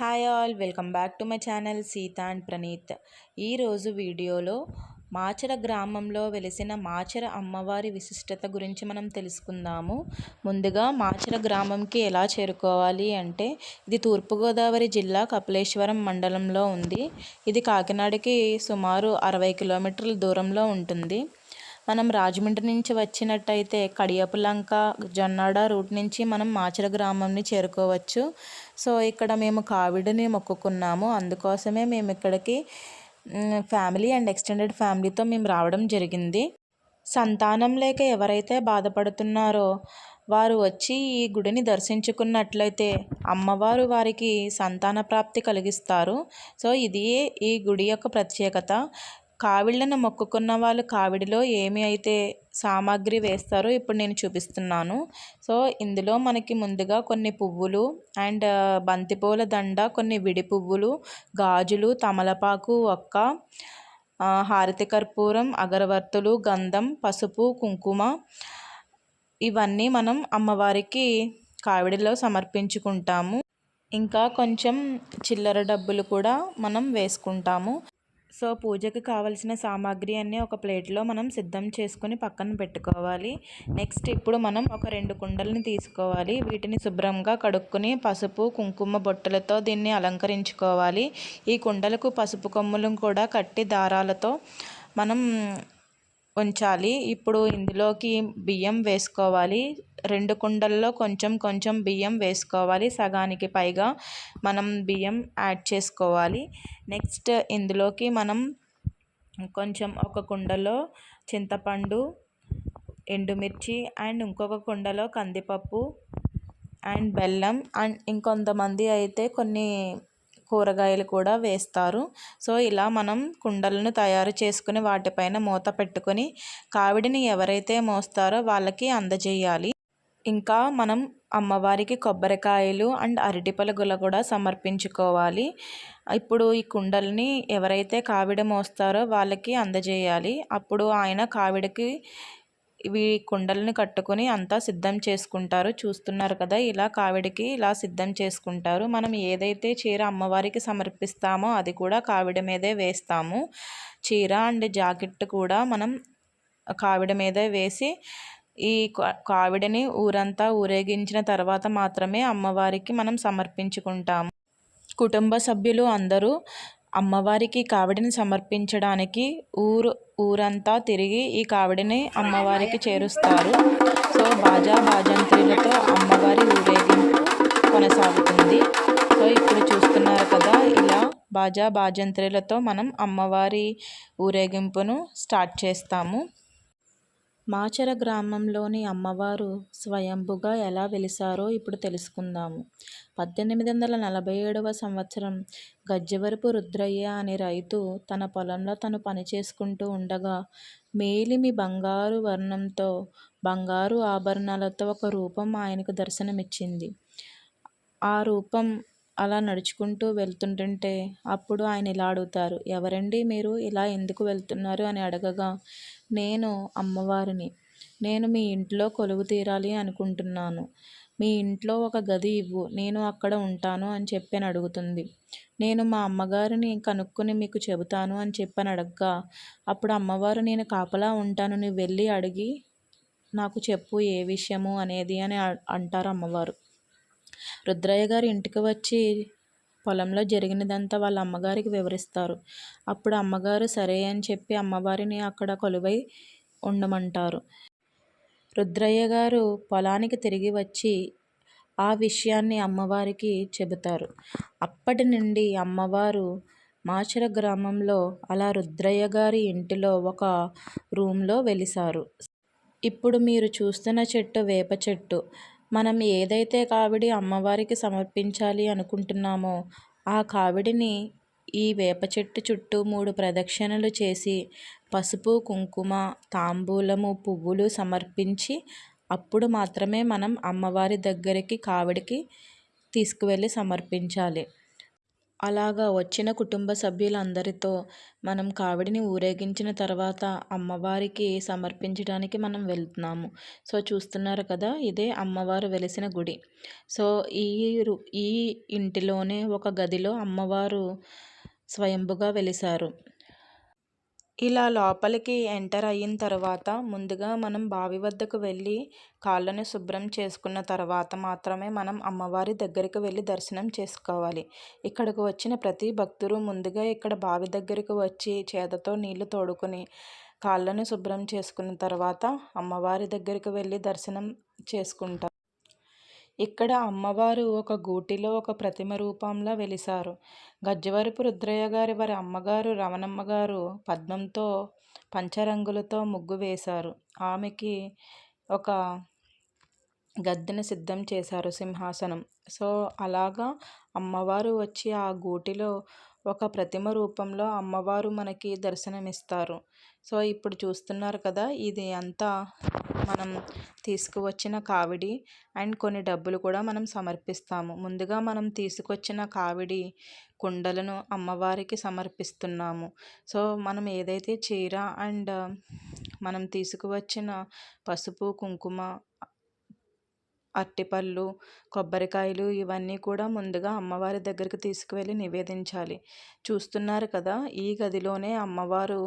Hi all welcome back to my channel Seetha and Praneeth. ఈరోజు వీడియోలో మాచర గ్రామంలో వెలిసిన మాచర అమ్మవారి విశిష్టత గురించి మనం తెలుసుకుందాము. ముందుగా మాచర గ్రామంకి ఎలా చేరుకోవాలి అంటే ఇది తూర్పుగోదావరి జిల్లా కపిలేశ్వరం మండలంలో ఉంది. ఇది కాకినాడకి సుమారు అరవై కిలోమీటర్ల దూరంలో ఉంటుంది. మనం రాజమండ్రి నుంచి వచ్చినట్టయితే కడియపులంక జొన్నాడ రూట్ నుంచి మనం మాచర గ్రామంని చేరుకోవచ్చు. సో ఇక్కడ మేము కావిడిని మొక్కుకున్నాము. అందుకోసమే మేము ఇక్కడికి ఫ్యామిలీ అండ్ ఎక్స్టెండెడ్ ఫ్యామిలీతో మేము రావడం జరిగింది. సంతానం లేక ఎవరైతే బాధపడుతున్నారో వారు వచ్చి ఈ గుడిని దర్శించుకున్నట్లయితే అమ్మవారు వారికి సంతాన ప్రాప్తి కలిగిస్తారు. సో ఇది ఈ గుడి యొక్క ప్రత్యేకత. కావిళ్ళను మొక్కుకున్న వాళ్ళు కావిడిలో ఏమి అయితే సామాగ్రి వేస్తారో ఇప్పుడు నేను చూపిస్తున్నాను. సో ఇందులో మనకి ముందుగా కొన్ని పువ్వులు అండ్ బంతిపూల దండ కొన్ని విడి పువ్వులు గాజులు తమలపాకు ఒక్క హారతి కర్పూరం అగరవత్తులు గంధం పసుపు కుంకుమ ఇవన్నీ మనం అమ్మవారికి కావిడిలో సమర్పించుకుంటాము. ఇంకా కొంచెం చిల్లర డబ్బులు కూడా మనం వేసుకుంటాము. సో పూజకి కావలసిన సామాగ్రి అన్నీ ఒక ప్లేట్లో మనం సిద్ధం చేసుకుని పక్కన పెట్టుకోవాలి. నెక్స్ట్ ఇప్పుడు మనం ఒక రెండు కుండల్ని తీసుకోవాలి. వీటిని శుభ్రంగా కడుక్కుని పసుపు కుంకుమ బొట్టలతో దీన్ని అలంకరించుకోవాలి. ఈ కుండలకు పసుపు కొమ్ములను కూడా కట్టి దారాలతో మనం ఉంచాలి. ఇప్పుడు ఇందులోకి బియ్యం వేసుకోవాలి. రెండు కుండల్లో కొంచెం కొంచెం బియ్యం వేసుకోవాలి. సగానికి పైగా మనం బియ్యం యాడ్ చేసుకోవాలి. నెక్స్ట్ ఇందులోకి మనం కొంచెం ఒక కుండలో చింతపండు ఎండుమిర్చి అండ్ ఇంకొక కుండలో కందిపప్పు అండ్ బెల్లం అండ్ ఇంకొంతమంది అయితే కొన్ని కూరగాయలు కూడా వేస్తారు. సో ఇలా మనం కుండలను తయారు చేసుకుని వాటిపైన మూత పెట్టుకొని కావిడిని ఎవరైతే మోస్తారో వాళ్ళకి అందజేయాలి. ఇంకా మనం అమ్మవారికి కొబ్బరికాయలు అండ్ అరటి పలుగుల కూడా సమర్పించుకోవాలి. ఇప్పుడు ఈ కుండల్ని ఎవరైతే కావిడ మోస్తారో వాళ్ళకి అందజేయాలి. అప్పుడు ఆయన కావిడికి ఇవి కుండల్ని కట్టుకొని అంతా సిద్ధం చేసుకుంటారు. చూస్తున్నారు కదా ఇలా కావిడికి ఇలా సిద్ధం చేసుకుంటారు. మనం ఏదైతే చీర అమ్మవారికి సమర్పిస్తామో అది కూడా కావిడ మీదే వేస్తాము. చీర అండ్ జాకెట్ కూడా మనం కావిడ మీదే వేసి ఈ కావిడిని ఊరంతా ఊరేగించిన తర్వాత మాత్రమే అమ్మవారికి మనం సమర్పించుకుంటాము. కుటుంబ సభ్యులు అందరూ అమ్మవారికి కావిడిని సమర్పించడానికి ఊరు ఊరంతా తిరిగి ఈ కావిడిని అమ్మవారికి చేరుస్తారు. సో బాజా బాజంత్రులతో అమ్మవారి ఊరేగింపు కొనసాగుతుంది. సో ఇప్పుడు చూస్తున్నారు కదా ఇలా బాజా బాజంత్రులతో మనం అమ్మవారి ఊరేగింపును స్టార్ట్ చేస్తాము. మాచర గ్రామంలోని అమ్మవారు స్వయంభుగా ఎలా వెలిసారో ఇప్పుడు తెలుసుకుందాము. పద్దెనిమిది వందల నలభై ఏడవ సంవత్సరం గజ్జవరపు రుద్రయ్య అనే రైతు తన పొలంలో తను పని చేసుకుంటూ ఉండగా మేలిమి బంగారు వర్ణంతో బంగారు ఆభరణాలతో ఒక రూపం ఆయనకు దర్శనమిచ్చింది. ఆ రూపం అలా నడుచుకుంటూ వెళ్తుంటుంటే అప్పుడు ఆయన ఇలా అడుగుతారు ఎవరండి మీరు? ఇలా ఎందుకు వెళ్తున్నారు? అని అడగగా నేను అమ్మవారిని. నేను మీ ఇంట్లో కొలువు తీరాలి అనుకుంటున్నాను. మీ ఇంట్లో ఒక గది ఇవ్వు. నేను అక్కడ ఉంటాను అని చెప్పని అడుగుతుంది. నేను మా అమ్మగారిని కనుక్కొని మీకు చెబుతాను అని చెప్పని అడగ్గా అప్పుడు అమ్మవారు నేను కాపలా ఉంటాను నువ్వు వెళ్ళి అడిగి నాకు చెప్పు ఏ విషయము అనేది అని అంటారు అమ్మవారు. రుద్రయ్య గారి ఇంటికి వచ్చి పొలంలో జరిగినదంతా వాళ్ళ అమ్మగారికి వివరిస్తారు. అప్పుడు అమ్మగారు సరే అని చెప్పి అమ్మవారిని అక్కడ కొలువై ఉండమంటారు. రుద్రయ్య గారు పొలానికి తిరిగి వచ్చి ఆ విషయాన్ని అమ్మవారికి చెబుతారు. అప్పటి నుండి అమ్మవారు మాచర గ్రామంలో అలా రుద్రయ్య గారి ఇంటిలో ఒక రూమ్లో వెలిసారు. ఇప్పుడు మీరు చూస్తున్న చెట్టు వేప చెట్టు. మనం ఏదైతే కావిడి అమ్మవారికి సమర్పించాలి అనుకుంటున్నామో ఆ కావిడిని ఈ వేప చెట్టు చుట్టూ మూడు ప్రదక్షిణలు చేసి పసుపు కుంకుమ తాంబూలము పువ్వులు సమర్పించి అప్పుడు మాత్రమే మనం అమ్మవారి దగ్గరికి కావిడికి తీసుకువెళ్ళి సమర్పించాలి. అలాగా వచ్చిన కుటుంబ సభ్యులందరితో మనం కావిడిని ఊరేగించిన తర్వాత అమ్మవారికి సమర్పించడానికి మనం వెళ్తున్నాము. సో చూస్తున్నారు కదా ఇదే అమ్మవారు వెలిసిన గుడి. సో ఈ ఈ ఇంటిలోనే ఒక గదిలో అమ్మవారు స్వయంభుగా వెలిసారు ఇలా లోపలికి ఎంటర్ అయిన తర్వాత ముందుగా మనం బావి వద్దకు వెళ్ళి కాళ్ళను శుభ్రం చేసుకున్న తర్వాత మాత్రమే మనం అమ్మవారి దగ్గరికి వెళ్ళి దర్శనం చేసుకోవాలి. ఇక్కడికి వచ్చిన ప్రతి భక్తులు ముందుగా ఇక్కడ బావి దగ్గరికి వచ్చి చేతతో నీళ్ళు తోడుకొని కాళ్ళను శుభ్రం చేసుకున్న తర్వాత అమ్మవారి దగ్గరికి వెళ్ళి దర్శనం చేసుకుంటారు. ఇక్కడ అమ్మవారు ఒక గూటిలో ఒక ప్రతిమ రూపంలో వెలిశారు. గజ్జవరపు రుద్రయ్య గారి వారి అమ్మగారు రమణమ్మ గారు పద్మంతో పంచరంగులతో ముగ్గు వేశారు. ఆమెకి ఒక గద్దెను సిద్ధం చేశారు సింహాసనం. సో అలాగా అమ్మవారు వచ్చి ఆ గూటిలో ఒక ప్రతిమ రూపంలో అమ్మవారు మనకి దర్శనమిస్తారు. సో ఇప్పుడు చూస్తున్నారు కదా ఇది అంతా మనం తీసుకువచ్చిన కావిడి అండ్ కొన్ని డబ్బులు కూడా మనం సమర్పిస్తాము. ముందుగా మనం తీసుకొచ్చిన కావిడి కుండలను అమ్మవారికి సమర్పిస్తున్నాము. సో మనం ఏదైతే చీర అండ్ మనం తీసుకువచ్చిన పసుపు కుంకుమ అరటిపళ్ళు కొబ్బరికాయలు ఇవన్నీ కూడా ముందుగా అమ్మవారి దగ్గరికి తీసుకువెళ్ళి నివేదించాలి. చూస్తున్నారు కదా ఈ గదిలోనే అమ్మవారు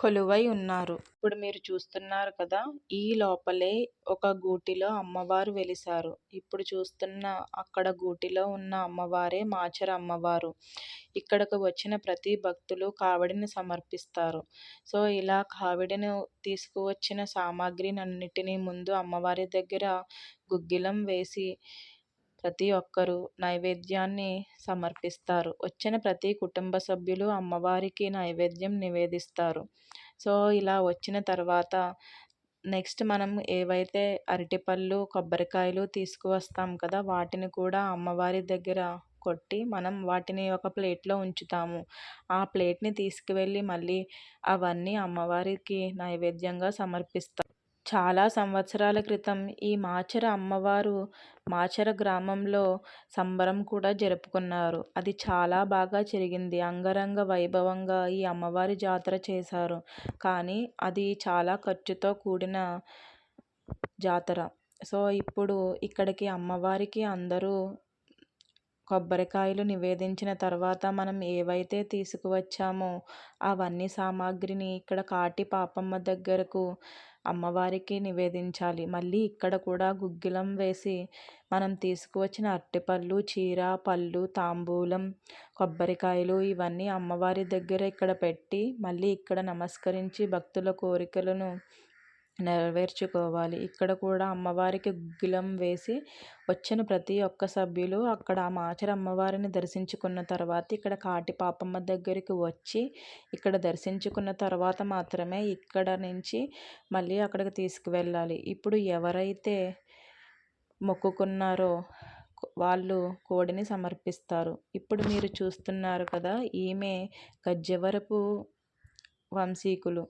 కొలువై ఉన్నారు. ఇప్పుడు మీరు చూస్తున్నారు కదా ఈ లోపలే ఒక గూటిలో అమ్మవారు వెలిసారు ఇప్పుడు చూస్తున్న అక్కడ గూటిలో ఉన్న అమ్మవారే మాచర అమ్మవారు. ఇక్కడకు వచ్చిన ప్రతి భక్తులు కావిడిని సమర్పిస్తారు. సో ఇలా కావిడిని తీసుకువచ్చిన సామాగ్రిని అన్నిటినీ ముందు అమ్మవారి దగ్గర గుగ్గిలం వేసి ప్రతి ఒక్కరూ నైవేద్యాన్ని సమర్పిస్తారు. వచ్చిన ప్రతి కుటుంబ సభ్యులు అమ్మవారికి నైవేద్యం నివేదిస్తారు. సో ఇలా వచ్చిన తర్వాత నెక్స్ట్ మనం ఏవైతే అరటిపళ్ళు కొబ్బరికాయలు తీసుకువస్తాం కదా వాటిని కూడా అమ్మవారి దగ్గర కొట్టి మనం వాటిని ఒక ప్లేట్లో ఉంచుతాము. ఆ ప్లేట్ని తీసుకువెళ్ళి మళ్ళీ అవన్నీ అమ్మవారికి నైవేద్యంగా సమర్పిస్తాం చాలా సంవత్సరాల క్రితం ఈ మాచర అమ్మవారు మాచర గ్రామంలో సంబరం కూడా జరుపుకున్నారు. అది చాలా బాగా జరిగింది అంగరంగ వైభవంగా ఈ అమ్మవారి జాతర చేశారు. కానీ అది చాలా ఖర్చుతో కూడిన జాతర. సో ఇప్పుడు ఇక్కడికి అమ్మవారికి అందరూ కొబ్బరికాయలు నివేదించిన తర్వాత మనం ఏవైతే తీసుకువచ్చామో అవన్నీ సామాగ్రిని ఇక్కడ కాటి పాపమ్మ దగ్గరకు అమ్మవారికి నివేదించాలి. మళ్ళీ ఇక్కడ కూడా గుగ్గిలం వేసి మనం తీసుకువచ్చిన అరటిపళ్ళు చీర పళ్ళు తాంబూలం కొబ్బరికాయలు ఇవన్నీ అమ్మవారి దగ్గర ఇక్కడ పెట్టి మళ్ళీ ఇక్కడ నమస్కరించి భక్తుల కోరికలను నెరవేర్చుకోవాలి. ఇక్కడ కూడా అమ్మవారికి గుగ్గిలం వేసి వచ్చిన ప్రతి ఒక్క సభ్యులు అక్కడ ఆ మాచర అమ్మవారిని దర్శించుకున్న తర్వాత ఇక్కడ కాటి పాపమ్మ దగ్గరికి వచ్చి ఇక్కడ దర్శించుకున్న తర్వాత మాత్రమే ఇక్కడ నుంచి మళ్ళీ అక్కడికి తీసుకువెళ్ళాలి. ఇప్పుడు ఎవరైతే మొక్కుకున్నారో వాళ్ళు కోడిని సమర్పిస్తారు. ఇప్పుడు మీరు చూస్తున్నారు కదా ఈమె గజ్జెవరపు వంశీకులు.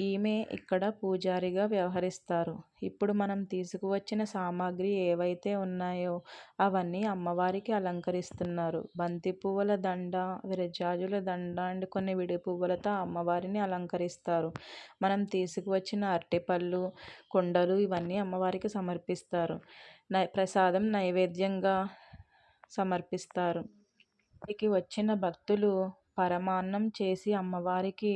ఈమె ఇక్కడ పూజారిగా వ్యవహరిస్తారు. ఇప్పుడు మనం తీసుకువచ్చిన సామాగ్రి ఏవైతే ఉన్నాయో అవన్నీ అమ్మవారికి అలంకరిస్తున్నారు. బంతి పువ్వుల దండ విరజాజుల దండ అండ్ కొన్ని విడి పువ్వులతో అమ్మవారిని అలంకరిస్తారు. మనం తీసుకువచ్చిన అరటిపళ్ళు కుండలు ఇవన్నీ అమ్మవారికి సమర్పిస్తారు. నై ప్రసాదం నైవేద్యంగా సమర్పిస్తారు. ఇక్కడికి వచ్చిన భక్తులు పరమాన్నం చేసి అమ్మవారికి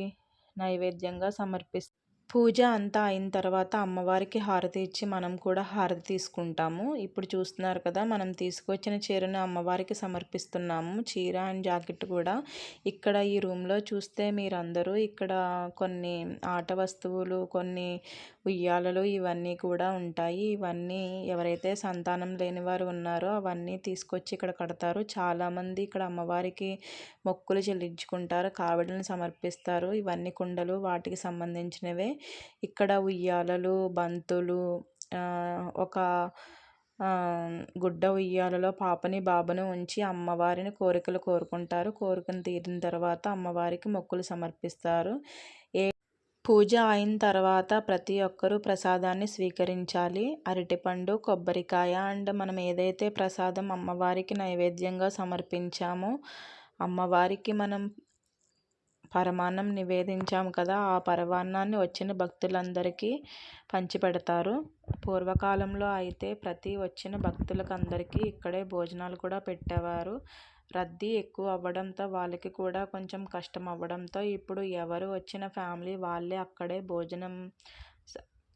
నైవేద్యంగా సమర్పిస్తాం. పూజ అంతా అయిన తర్వాత అమ్మవారికి హారతి ఇచ్చి మనం కూడా హారతి తీసుకుంటాము. ఇప్పుడు చూస్తున్నారు కదా మనం తీసుకొచ్చిన చీరను అమ్మవారికి సమర్పిస్తున్నాము. చీర అండ్ జాకెట్ కూడా ఇక్కడ ఈ రూమ్లో చూస్తే మీరందరూ ఇక్కడ కొన్ని ఆట వస్తువులు కొన్ని ఉయ్యాలలు ఇవన్నీ కూడా ఉంటాయి. ఇవన్నీ ఎవరైతే సంతానం లేని వారు ఉన్నారో అవన్నీ తీసుకొచ్చి ఇక్కడ కడతారు. చాలామంది ఇక్కడ అమ్మవారికి మొక్కులు చెల్లించుకుంటారు కావిడలను సమర్పిస్తారు. ఇవన్నీ కుండలు వాటికి సంబంధించినవే. ఇక్కడ ఉయ్యాలలు బంతులు ఒక గుడ్డ ఉయ్యాలలో పాపని బాబుని ఉంచి అమ్మవారిని కోరికలు కోరుకుంటారు. కోరికను తీరిన తర్వాత అమ్మవారికి మొక్కులు సమర్పిస్తారు. పూజ అయిన తర్వాత ప్రతి ఒక్కరూ ప్రసాదాన్ని స్వీకరించాలి. అరటిపండు కొబ్బరికాయ అండ్ మనం ఏదైతే ప్రసాదం అమ్మవారికి నైవేద్యంగా సమర్పించామో అమ్మవారికి మనం పరమాన్నం నివేదించాము కదా ఆ పరమాన్నాన్ని వచ్చిన భక్తులందరికీ పంచిపెడతారు. పూర్వకాలంలో అయితే ప్రతి వచ్చిన భక్తులకు అందరికీ ఇక్కడే భోజనాలు కూడా పెట్టేవారు. రద్దీ ఎక్కువ అవ్వడంతో వాళ్ళకి కూడా కొంచెం కష్టం అవ్వడంతో ఇప్పుడు ఎవరు వచ్చిన ఫ్యామిలీ వాళ్ళే అక్కడే భోజనం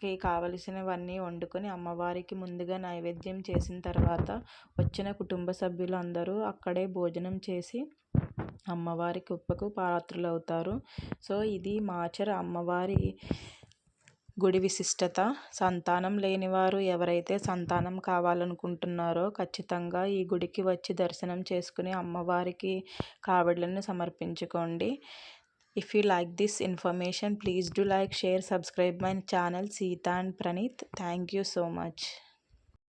కి కావలసినవన్నీ వండుకొని అమ్మవారికి ముందుగా నైవేద్యం చేసిన తర్వాత వచ్చిన కుటుంబ సభ్యులు అందరూ అక్కడే భోజనం చేసి అమ్మవారి పాత్రలు పాత్రులవుతారు. సో ఇది మాచర అమ్మవారి గుడి విశిష్టత. సంతానం లేనివారు ఎవరైతే సంతానం కావాలనుకుంటున్నారో ఖచ్చితంగా ఈ గుడికి వచ్చి దర్శనం చేసుకుని అమ్మవారికి కావడలను సమర్పించుకోండి. If you like this information please do like share subscribe my channel Seetha and Praneeth thank you so much